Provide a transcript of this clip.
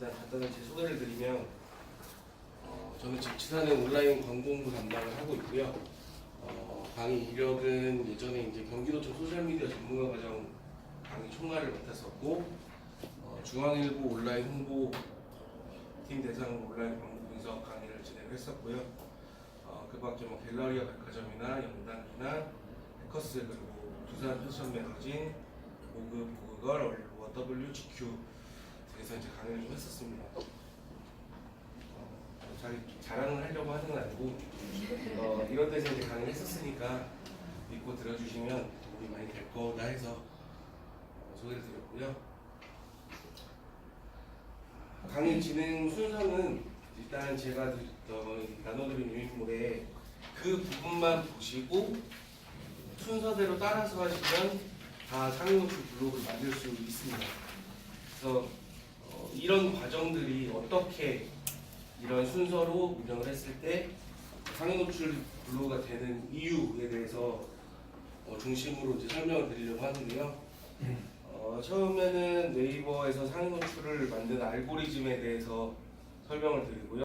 일단 간단히 제 소개를 드리면 어, 저는 지금 지사는 온라인 광고홍보 담당을 하고 있고요. 어, 강의 이력은 예전에 이제 경기도청 소셜미디어 전문가 과정 강의 총괄을 맡았었고 어, 중앙일보 온라인 홍보 팀 대상 온라인 광고 분석 강의를 진행을 했었고요. 어, 그 밖에 뭐 갤러리아 백화점이나 연단기나 해커스 그리고 두산 패션 매거진 보그 보그걸 얼리버 WGQ 그래서 이제 강의를 좀 했었습니다. 어, 자기 자랑을 하려고 하는 건 아니고 어, 이런 데서 이제 강의를 했었으니까 믿고 들어주시면 도움이 많이 될 거다 해서 어, 소개를 드렸고요. 강의 진행 순서는 일단 제가 드- 어, 나눠드린 유인물에 그 부분만 보시고 순서대로 따라서 하시면 다 상위노출 블록을 만들 수 있습니다. 그래서 어, 이런 과정들이 어떻게 이런 순서로 운영을 했을 때 상위노출 블록가 되는 이유에 대해서 어, 중심으로 이제 설명을 드리려고 하는데요. 어, 처음에는 네이버에서 상위 노출을 만든 알고리즘에 대해서 설명을 드리고요.